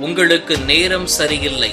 உங்களுக்கு நேரம் சரியில்லை.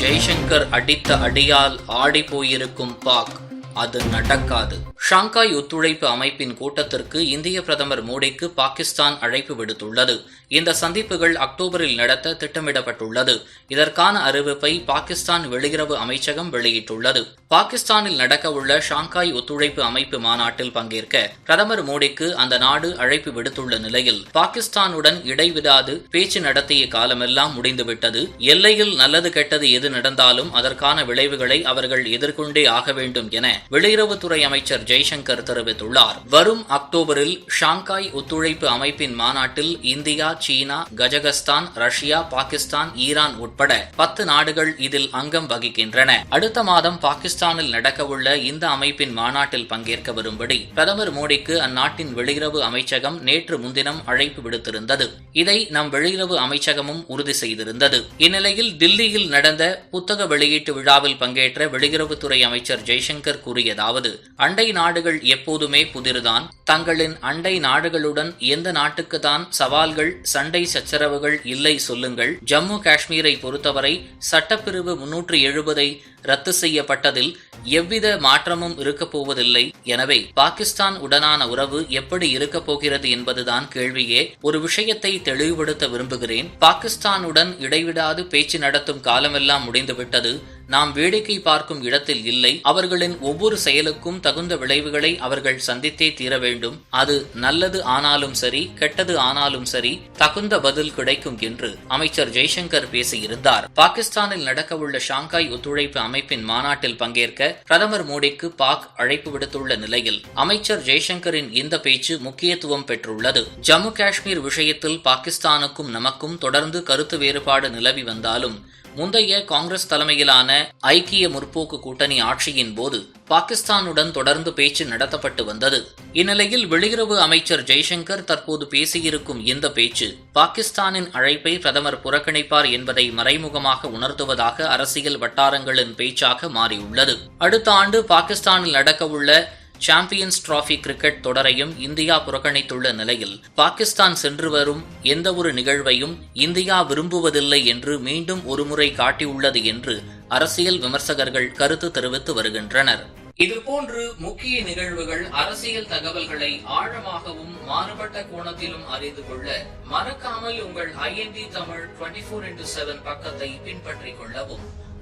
ஜெய்சங்கர் அடித்த அடியால் ஆடி போயிருக்கும் பாக். அது நடக்காது. ஷாங்காய் ஒத்துழைப்பு அமைப்பின் கூட்டத்திற்கு இந்திய பிரதமர் மோடிக்கு பாகிஸ்தான் அழைப்பு விடுத்துள்ளது. இந்த சந்திப்புகள் அக்டோபரில் நடத்த திட்டமிடப்பட்டுள்ளது. இதற்கான அறிவிப்பை பாகிஸ்தான் வெளியுறவு அமைச்சகம் வெளியிட்டுள்ளது. பாகிஸ்தானில் நடக்கவுள்ள ஷாங்காய் ஒத்துழைப்பு அமைப்பு மாநாட்டில் பங்கேற்க பிரதமர் மோடிக்கு அந்த நாடு அழைப்பு விடுத்துள்ள நிலையில் பாகிஸ்தானுடன் இடைவிடாது பேச்சு நடத்திய காலமெல்லாம் முடிந்துவிட்டது. எல்லையில் நல்லது கெட்டது எது நடந்தாலும் அதற்கான விளைவுகளை அவர்கள் எதிர்கொண்டே ஆக வேண்டும் என வெளியுறவுத்துறை அமைச்சர் ஜெய்சங்கர் தெரிவித்துள்ளார். வரும் அக்டோபரில் ஷாங்காய் ஒத்துழைப்பு அமைப்பின் மாநாட்டில் இந்தியா சீனா கஜகஸ்தான் ரஷ்யா பாகிஸ்தான் ஈரான் உட்பட பத்து நாடுகள் இதில் அங்கம் வகிக்கின்றன. அடுத்த மாதம் பாகிஸ்தானில் நடக்கவுள்ள இந்த அமைப்பின் மாநாட்டில் பங்கேற்க வரும்படி பிரதமர் மோடிக்கு அந்நாட்டின் வெளியுறவு அமைச்சகம் நேற்று முன்தினம் அழைப்பு விடுத்திருந்தது. இதை நம் வெளியுறவு அமைச்சகமும் உறுதி செய்திருந்தது. இந்நிலையில் தில்லியில் நடந்த புத்தக வெளியீட்டு விழாவில் பங்கேற்ற வெளியுறவுத்துறை அமைச்சர் ஜெய்சங்கர் கூறியதாவது அண்டை நாடுகள் எப்போதுமே புதிர்தான். தங்களின் அண்டை நாடுகளுடன் எந்த நாட்டுக்கு தான் சவால்கள் சண்டை சச்சரவுகள் இல்லை சொல்லுங்கள். ஜம்மு காஷ்மீரை பொறுத்தவரை சட்டப்பிரிவு முன்னூற்று எழுபதை ரத்து செய்யப்பட்டதில் எவ்வித மாற்றமும் இருக்கப் போவதில்லை. எனவே பாகிஸ்தான் உடனான உறவு எப்படி இருக்கப் போகிறது என்பதுதான் கேள்வியே. ஒரு விஷயத்தை தெளிவுபடுத்த விரும்புகிறேன். பாகிஸ்தானுடன் இடைவிடாது பேச்சு நடத்தும் காலமெல்லாம் முடிந்துவிட்டது. நாம் வேடிக்கை பார்க்கும் இடத்தில் இல்லை. அவர்களின் ஒவ்வொரு செயலுக்கும் தகுந்த விளைவுகளை அவர்கள் சந்தித்தே தீர வேண்டும். அது நல்லது ஆனாலும் சரி கெட்டது ஆனாலும் சரி தகுந்த பதில் கிடைக்கும் என்று அமைச்சர் ஜெய்சங்கர் பேசியிருந்தார். பாகிஸ்தானில் நடக்கவுள்ள ஷாங்காய் ஒத்துழைப்பு அமைப்பின் மாநாட்டில் பங்கேற்க பிரதமர் மோடிக்கு பாக் அழைப்பு விடுத்துள்ள நிலையில் அமைச்சர் ஜெய்சங்கரின் இந்த பேச்சு முக்கியத்துவம் பெற்றுள்ளது. ஜம்மு காஷ்மீர் விஷயத்தில் பாகிஸ்தானுக்கும் நமக்கும் தொடர்ந்து கருத்து வேறுபாடு நிலவி வந்தாலும் முந்தைய காங்கிரஸ் தலைமையிலான ஐக்கிய முற்போக்கு கூட்டணி ஆட்சியின் போது பாகிஸ்தானுடன் தொடர்ந்து பேச்சு நடத்தப்பட்டு வந்தது. இந்நிலையில் வெளியுறவு அமைச்சர் ஜெய்சங்கர் தற்போது பேசியிருக்கும் இந்த பேச்சு பாகிஸ்தானின் அழைப்பை பிரதமர் புறக்கணிப்பார் என்பதை மறைமுகமாக உணர்த்துவதாக அரசியல் வட்டாரங்களின் பேச்சாக மாறியுள்ளது. அடுத்த ஆண்டு பாகிஸ்தானில் நடக்கவுள்ள சாம்பியன்ஸ் டிராபி கிரிக்கெட் தொடரையும் இந்தியா புறக்கணித்துள்ள நிலையில் பாகிஸ்தான் சென்று வரும் எந்தவொரு நிகழ்வையும் இந்தியா விரும்புவதில்லை என்று மீண்டும் ஒருமுறை காட்டியுள்ளது என்று அரசியல் விமர்சகர்கள் கருத்து தெரிவித்து வருகின்றனர். இதுபோன்று முக்கிய நிகழ்வுகள் அரசியல் தகவல்களை ஆழமாகவும் மாறுபட்ட கோணத்திலும் அறிந்து கொள்ள மறக்காமல் உங்கள் IND Tamil twenty four into seven பக்கத்தை பின்பற்றிக் கொள்ளவும்.